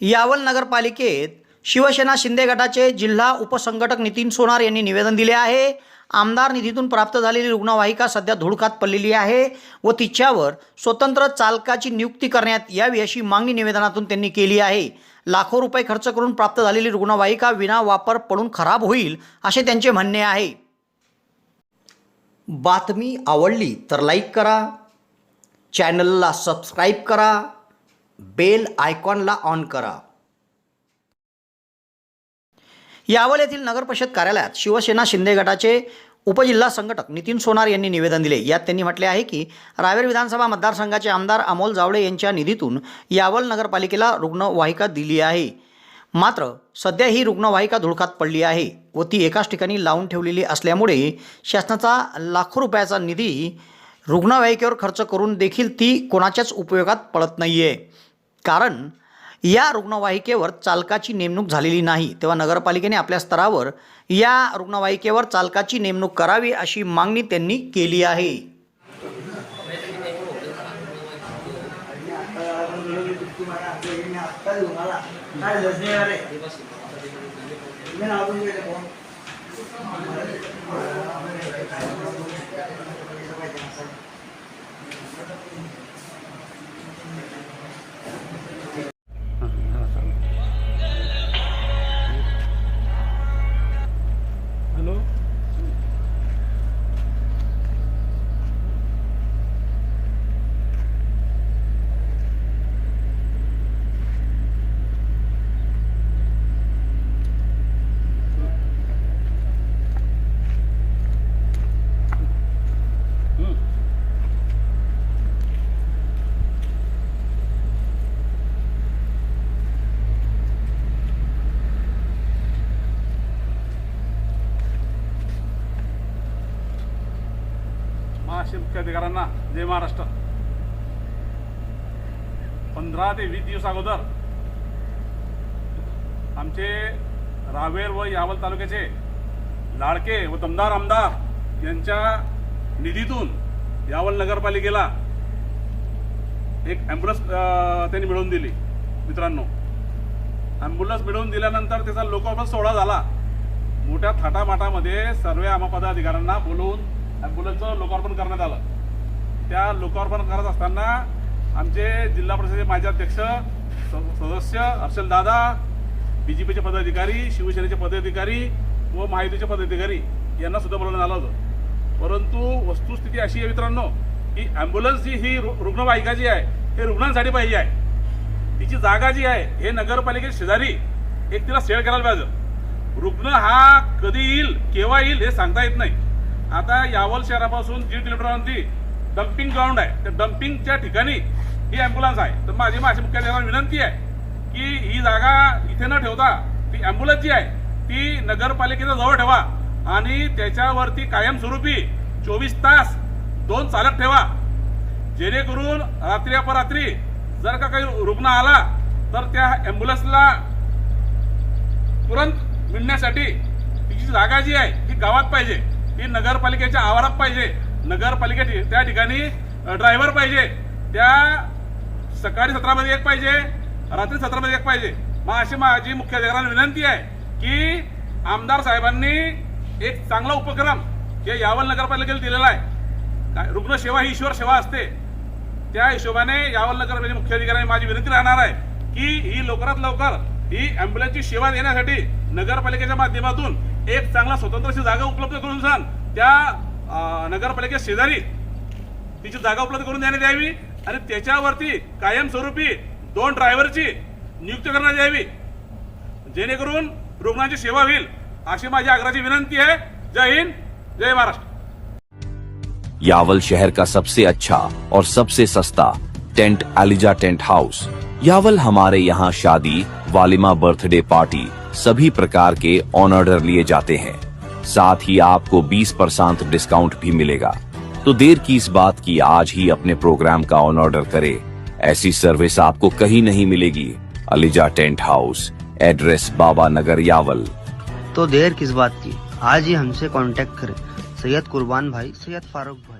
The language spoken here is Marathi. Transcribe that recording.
यावल नगरपालिकेत शिवसेना शिंदे गटाचे जिल्हा उपसंघटक नितीन सोनार यांनी निवेदन दिले आहे. आमदार निधीतून प्राप्त झालेली रुग्णवाहिका सध्या धुडकात पडलेली आहे व तिच्यावर स्वतंत्र चालकाची नियुक्ती करण्यात यावी अशी मागणी निवेदनातून त्यांनी केली आहे. लाखो रुपये खर्च करून प्राप्त झालेली रुग्णवाहिका विना वापर पडून खराब होईल असे त्यांचे म्हणणे आहे. बातमी आवडली तर लाईक करा. चॅनलला सबस्क्राईब करा. बेल आयकॉनला ऑन करा. यावल येथील नगर परिषद कार्यालयात शिवसेना शिंदे गटाचे उपजिल्हा संघटक नितीन सोनार यांनी निवेदन दिले. यात त्यांनी म्हटले आहे की रावेर विधानसभा मतदारसंघाचे आमदार अमोल जावळे यांच्या निधीतून यावल नगरपालिकेला रुग्णवाहिका दिली आहे. मात्र सध्या ही रुग्णवाहिका धुळकात पडली आहे व ती एकाच ठिकाणी लावून ठेवलेली असल्यामुळे शासनाचा लाखो रुपयाचा निधी रुग्णवाहिकेवर खर्च करून देखील ती कोणाच्याच उपयोगात पडत नाही आहे कारण या रुग्णवाहिकेवर चालकाची नेमणूक झालेली नाही. तेव्हा नगरपालिकेने आपल्या स्तरावर या रुग्णवाहिकेवर चालकाची नेमणूक करावी अशी मागणी त्यांनी केली आहे. मुख्य अधिकाऱ्यांना जय महाराष्ट्र. पंधरा ते वीस दिवस अगोदर आमचे रावेर व यावल तालुक्याचे लाडके व दमदार आमदार यांच्या निधीतून यावल नगरपालिकेला एक ॲम्ब्युलन्स त्यांनी मिळवून दिली मित्रांनो. ॲम्ब्युलन्स मिळवून दिल्यानंतर त्याचा लोकोपास सोहळा झाला. मोठ्या थाटामाटामध्ये सर्व आम्हा पदाधिकाऱ्यांना बोलवून ॲम्ब्युलन्सचं लोकार्पण करण्यात आलं. त्या लोकार्पण करत असताना आमचे जिल्हा परिषदेचे माजी अध्यक्ष सदस्य हर्षल दादा बी जे पीचे पदाधिकारी शिवसेनेचे पदाधिकारी व महायुतीचे पदाधिकारी यांना सुद्धा बोलवण्यात आलं होतं. परंतु वस्तुस्थिती अशी आहे मित्रांनो की ॲम्ब्युलन्स जी ही रु- रुग्णवाहिका जी आहे हे रुग्णांसाठी पाहिजे आहे. तिची जागा जी आहे हे नगरपालिकेच्या शेजारी एक तिला सेळ करायला पाहिजे. रुग्ण हा कधी येईल केव्हा येईल हे सांगता येत नाही. आता यावल शहरापासून दीड किलोमीटरवरती डम्पिंग ग्राउंड आहे. त्या डम्पिंगच्या ठिकाणी ही अँब्युलन्स आहे. तर माझी माझी मुख्यालयाला विनंती आहे की ही जागा इथे न ठेवता ती अँब्युलन्स जी आहे ती नगरपालिकेच्या जवळ ठेवा आणि त्याच्यावरती कायमस्वरूपी चोवीस तास दोन चालक ठेवा. जेणेकरून रात्री अपरात्री जर का काही रुग्ण आला तर त्या ॲम्ब्युलन्सला तुरंत मिळण्यासाठी तिची जागा जी आहे ती गावात पाहिजे. ती नगरपालिकेच्या आवारात पाहिजे. नगरपालिके त्या ठिकाणी ड्रायव्हर पाहिजे. त्या सकाळी सत्रामध्ये एक पाहिजे रात्री सत्रामध्ये एक पाहिजे. मग अशी माझी मुख्याधिकाऱ्यांना विनंती आहे की आमदार साहेबांनी एक चांगला उपक्रम हे यावल नगरपालिकेला दिलेला आहे. काय रुग्णसेवा ही ईश्वर सेवा असते. त्या हिशोबाने यावल नगरपालिकेच्या मुख्याधिकाऱ्यांनी माझी विनंती राहणार आहे की ही लवकरात लवकर ही अँब्युलन्सची सेवा देण्यासाठी नगरपालिकेच्या माध्यमातून एक चांगला स्वतंत्र अशी जागा उपलब्ध करून सांग त्या नगरपालिकेच्या शेजारी तिची जागा उपलब्ध करून देण्यात यावी आणि त्याच्यावरती कायमस्वरूपी दोन ड्रायव्हरची नियुक्ती करण्यात यावी. जेणेकरून रुग्णांची सेवा होईल अशी माझी आग्रहाची विनंती आहे. जय हिंद जय महाराष्ट्र. यावल शहर का सबसे अच्छा और सबसे सस्ता tent Eliza tent house Yawal हमारे यहाँ शादी, वालिमा बर्थडे पार्टी सभी प्रकार के ऑन ऑर्डर लिए जाते हैं। साथ ही आपको 20 परसेंट डिस्काउंट भी मिलेगा। तो देर की इस बात की आज ही अपने प्रोग्राम का ऑन ऑर्डर करें। ऐसी सर्विस आपको कहीं नहीं मिलेगी। ELISA tent house address Baba Nagar Yawal. तो देर किस बात की? आज ही हमसे कांटेक्ट करें। सैयद कुर्बान भाई, सैयद फारूक भाई।